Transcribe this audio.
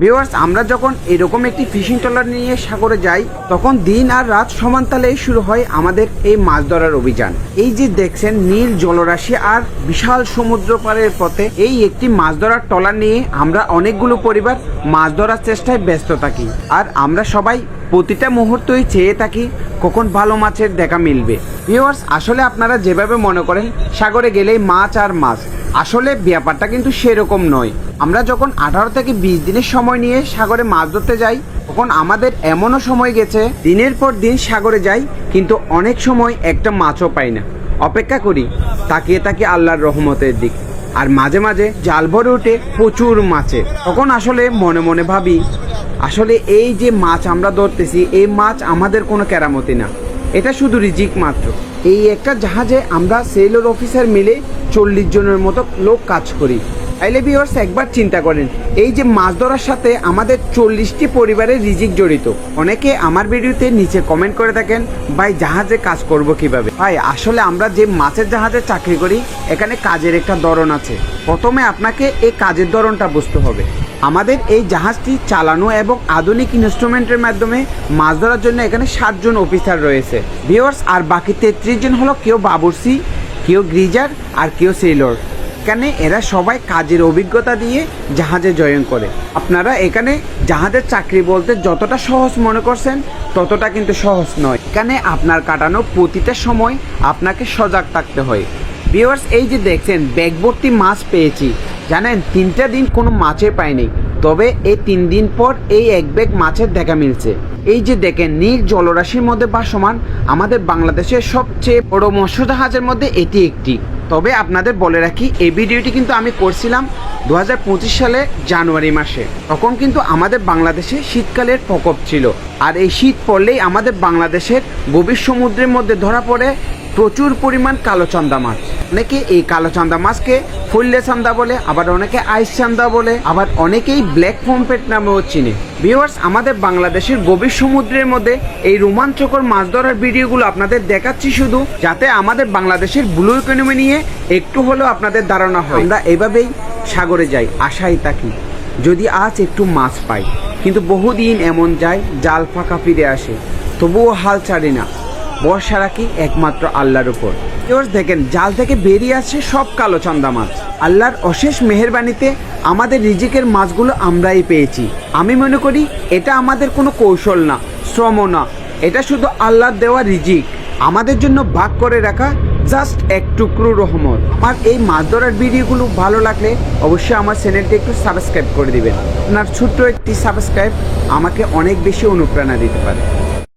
Viewers আমরা যখন এরকম একটি ফিশিং ট্রলার নিয়ে সাগরে যাই, তখন দিন আর রাত সমান তালে শুরু হয় আমাদের এই মাছ ধরার অভিযান। এই যে দেখছেন, নীল জলরাশি আর বিশাল সমুদ্র পারের পথে এই একটি মাছ ধরার ট্রলার নিয়ে আমরা অনেকগুলো পরিবার মাছ ধরার চেষ্টায় ব্যস্ত থাকি। আর আমরা সবাই প্রতিটা মুহূর্তই চেয়ে থাকি কখন ভালো মাছের দেখা মিলবে। ভিউয়ার্স আসলে আপনারা যেভাবে মনে করেন, সাগরে গেলেই মাছ আর মাছ। আসলে ব্যাপারটা কিন্তু সেরকম নয়। আমরা যখন আঠারো থেকে বিশ দিনের সময় নিয়ে সাগরে মাছ ধরতে যাই, তখন আমাদের এমনও সময় গেছে, দিনের পর দিন সাগরে যাই, কিন্তু অনেক সময় একটা মাছও পাই না। অপেক্ষা করি, তাকিয়ে তাকি আল্লাহর রহমতের দিক। আর মাঝে মাঝে জাল ভরে ওঠে প্রচুর মাছে। তখন আসলে মনে মনে ভাবি আসলে এই যে মাছ আমরা ধরতেছি, এই মাছ আমাদের কোনো কেরামতি না। এটা শুধু রিজিক মাত্র। এই একটা জাহাজে আমরা সেলর অফিসার মিলে চল্লিশ জনের মতো লোক কাজ করি। আইলে ভিউয়ার্স একবার চিন্তা করেন, এই যে মাছ ধরার সাথে আমাদের চল্লিশটি পরিবারের রিজিক জড়িত। অনেকে আমার ভিডিওতে নিচে কমেন্ট করে থাকেন, ভাই, জাহাজে কাজ করব কীভাবে? ভাই, আসলে আমরা যে মাছের জাহাজে চাকরি করি, এখানে কাজের একটা ধরন আছে। প্রথমে আপনাকে এই কাজের ধরনটা বুঝতে হবে। আমাদের এই জাহাজটি চালানো এবং আধুনিক ইনস্ট্রুমেন্টের মাধ্যমে মাছ ধরার জন্য এখানে সাতজন অফিসার রয়েছে। ভিওয়ার্স আর বাকি তেত্রিশ জন হলো কেউ বাবুরসি কেউ গ্রিজার, আর কেউ সেলর এখানে এরা সবাই কাজের অভিজ্ঞতা দিয়ে জাহাজে জয়েন করে। আপনারা এখানে জাহাজের চাকরি বলতে যতটা সহজ মনে করছেন, ততটা কিন্তু সহজ নয়। এখানে আপনার কাটানো প্রতিটা সময় আপনাকে সজাগ থাকতে হয়। ভিউয়ার্স, এই যে দেখছেন ব্যাগ ভর্তি মাছ পেয়েছি। জানেন, তিনটা দিন কোনো মাছে পাইনি। তবে এই তিন দিন পর এই এক ব্যাগ মাছের দেখা মিলছে। এই যে দেখেন, নীল জলরাশির মধ্যে ভাসমান আমাদের বাংলাদেশের সবচেয়ে বড় মৎস্য জাহাজের মধ্যে এটি একটি। তবে আপনাদের বলে রাখি, এই ভিডিওটি কিন্তু আমি করছিলাম দু হাজার পঁচিশ সালে জানুয়ারি মাসে। তখন কিন্তু আমাদের বাংলাদেশে শীতকালের প্রকোপ ছিল। আর এই শীত পড়লেই আমাদের বাংলাদেশের গভীর সমুদ্রের মধ্যে ধরা পড়ে প্রচুর পরিমাণ কালো চান্দা মাছ। অনেকে এই কালো চান্দা মাছকে ফুললে চান্দা বলে, আবার অনেকে আইস চান্দা বলে, আবার অনেকেই ব্ল্যাক পম্পেট নামেও চিনে। ভিউয়ার্স, আমাদের বাংলাদেশের গভীর সমুদ্রের মধ্যে এই রোমাঞ্চকর মাছ ধরার ভিডিওগুলো আপনাদের দেখাচ্ছি শুধু, যাতে আমাদের বাংলাদেশের ব্লু ইকোনমি নিয়ে একটু হলেও আপনাদের ধারণা হয়। আমরা এভাবেই সাগরে যাই, আশাই থাকি। যদি আজ একটু মাছ পাই, কিন্তু বহুদিন এমন যায়, জাল ফাঁকা ফিরে আসে, তবুও হাল ছাড়ি না। বর্ষা রাখি একমাত্র আল্লাহর উপর। ভিউয়ার্স দেখেন, জাল থেকে বেরিয়ে আসছে সব কালো চান্দা মাছ। আল্লাহর অশেষ মেহেরবানিতে আমাদের রিজিকের মাছগুলো আমরাই পেয়েছি। আমি মনে করি, এটা আমাদের কোনো কৌশল না শ্রম না। এটা শুধু আল্লাহর দেওয়া রিজিক। আমাদের জন্য ভাগ করে রাখা জাস্ট এক টুকরো রহমত। আমার এই মাছ ধরার ভিডিওগুলো ভালো লাগলে অবশ্যই আমার চ্যানেলটি একটু সাবস্ক্রাইব করে দিবেন। আপনার ছোট্ট একটি সাবস্ক্রাইব আমাকে অনেক বেশি অনুপ্রেরণা দিতে পারে।